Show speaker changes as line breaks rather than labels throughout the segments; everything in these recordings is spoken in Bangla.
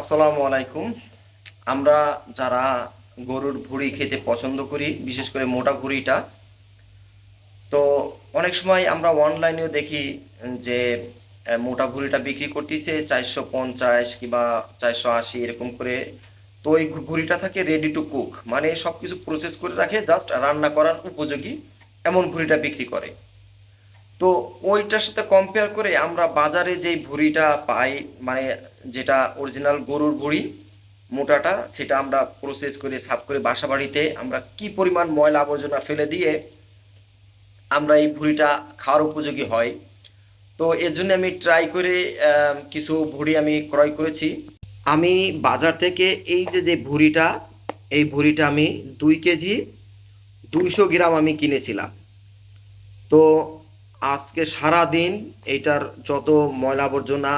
আসসালামু আলাইকুম। আমরা যারা গরুর ভুঁড়ি খেতে পছন্দ করি, বিশেষ করে মোটা ভুঁড়িটা, তো অনেক সময় আমরা অনলাইনেও দেখি যে মোটা ভুঁড়িটা বিক্রি করতেছে চারশো পঞ্চাশ কিংবা চারশো আশি, এরকম করে। তো ওই ভুঁড়িটা থাকে রেডি টু কুক মানে সব কিছু প্রসেস করে রাখে জাস্ট রান্না করার উপযোগী এমন ভুঁড়িটা বিক্রি করে। তো ওইটার সাথে কম্পেয়ার করে আমরা বাজারে যেই ভুঁড়িটা পাই মানে যেটা অরিজিনাল গরুর ভুঁড়ি, মোটাটা, সেটা আমরা প্রসেস করে, সাফ করে বাসা বাড়িতে আমরা কি পরিমাণ ময়লা আবর্জনা ফেলে দিয়ে আমরা এই ভুঁড়িটা খাওয়ার উপযোগী হয়। তো এর জন্য আমি ট্রাই করে কিছু ভুড়ি আমি ক্রয় করেছি। আমি বাজার থেকে এই যে যে ভুঁড়িটা, এই ভুঁড়িটা আমি দুই কেজি, দুইশো গ্রাম আমি কিনেছিলাম। তো আজকে সারা দিন এইটার যত ময়লা আবর্জনা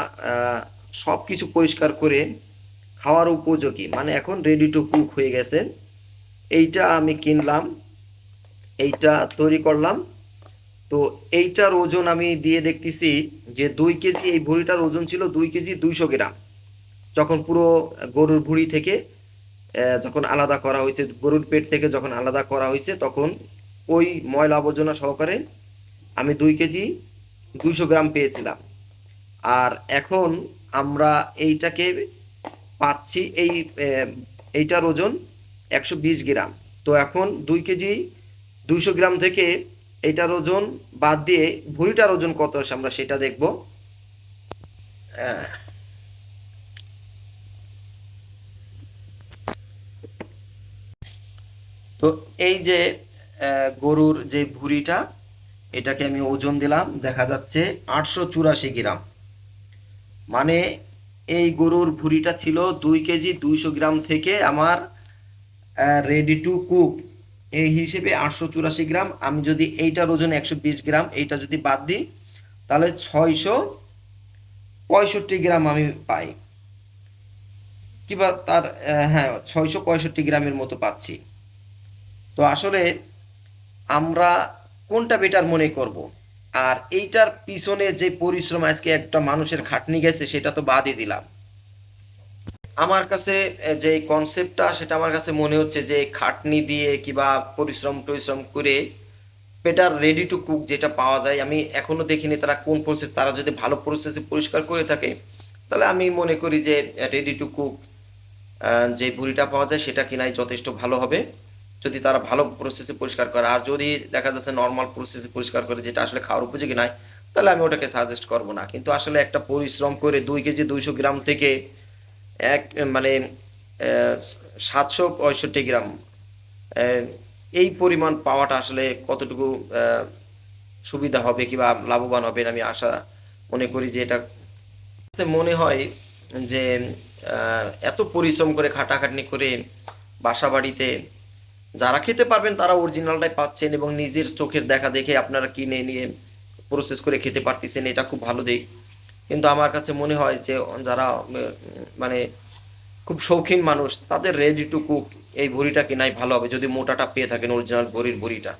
সব কিছু পরিষ্কার করে খাওয়ার উপযোগী। মানে এখন রেডি টু কুক হয়ে গেছে। এইটা আমি কিনলাম, এইটা তৈরি করলাম। তো এইটার ওজন আমি দিয়ে দেখতেছি যে দুই কেজি, এই ভুঁড়িটার ওজন ছিল দুই কেজি দুইশো গ্রাম। যখন পুরো গরুর ভুঁড়ি থেকে যখন আলাদা করা হয়েছে, গরুর পেট থেকে যখন আলাদা করা হয়েছে, তখন ওই ময়লা আবর্জনা সহকারে আমি দুই কেজি দুইশো গ্রাম পেয়েছিলাম। আর এখন আমরা এইটাকে পাচ্ছি এই এইটার ওজন একশো বিশ গ্রাম। তো এখন দুই কেজি দুইশো গ্রাম থেকে এইটার ওজন বাদ দিয়ে ভুঁড়িটার ওজন কত আসে আমরা সেটা দেখব। তো এই যে গরুর যে ভুঁড়িটা এটাকে আমি ওজন দিলাম, দেখা যাচ্ছে আটশো চুরাশি গ্রাম। মানে এই গরুর ভুঁড়িটা ছিল দুই কেজি দুইশো গ্রাম থেকে আমার রেডি টু কুক এই হিসেবে আটশো চুরাশি গ্রাম। আমি যদি এইটার ওজন একশো বিশ গ্রাম, এইটা যদি বাদ দিই, তাহলে ছয়শো পঁয়ষট্টি গ্রাম আমি পাই। কিংবা তার হ্যাঁ ছয়শো পঁয়ষট্টি গ্রামের মতো পাচ্ছি। তো আসলে আমরা কোনটা বেটার মনে করব? আর এইটার পিছনে যে পরিশ্রম আজকে একটা মানুষের খাটনি গেছে, সেটা তো বাদই দিলাম। আমার কাছে যে কনসেপ্টটা সেটা আমার কাছে মনে হচ্ছে যে খাটনি দিয়ে কিবা পরিশ্রম টরিশ্রম করে বেটার রেডি টু কুক যেটা পাওয়া যায়। আমি এখনও দেখিনি তারা কোন প্রসেস তারা যদি ভালো প্রসেসে পরিষ্কার করে থাকে, তাহলে আমি মনে করি যে রেডি টু কুক যে ভুঁড়িটা পাওয়া যায়, সেটা কিনাই যথেষ্ট ভালো হবে। যদি তারা ভালো প্রসেসে পরিষ্কার করে। আর যদি দেখা যাচ্ছে নর্মাল প্রসেসে পরিষ্কার করে যেটা আসলে খাওয়ার উপযোগী নয়, তাহলে আমি ওটাকে সাজেস্ট করব না। কিন্তু আসলে একটা পরিশ্রম করে দুই কেজি দুইশো গ্রাম থেকে এক মানে সাতশো পঁয়ষট্টি গ্রাম এই পরিমাণ পাওয়াটা আসলে কতটুকু সুবিধা হবে কিংবা লাভবান হবে আমি আশা মনে করি যে এটা মনে হয় যে এত পরিশ্রম করে খাটাখাটনি করে বাসা বাড়িতে যারা খেতে পারবেন তারা অরিজিনালটাই পাচ্ছেন এবং নিজের চোখের দেখা দেখে আপনারা কিনে নিয়ে প্রসেস করে খেতে পারতেছেন, এটা খুব ভালো দিক কিন্তু আমার কাছে মনে হয় যে, যারা মানে খুব শৌখিন মানুষ, তাদের রেডি টু কুক এই ভুড়িটা কেনাই ভালো হবে, যদি মোটাটা পেয়ে থাকেন অরিজিনাল ভরির ভুঁড়িটা।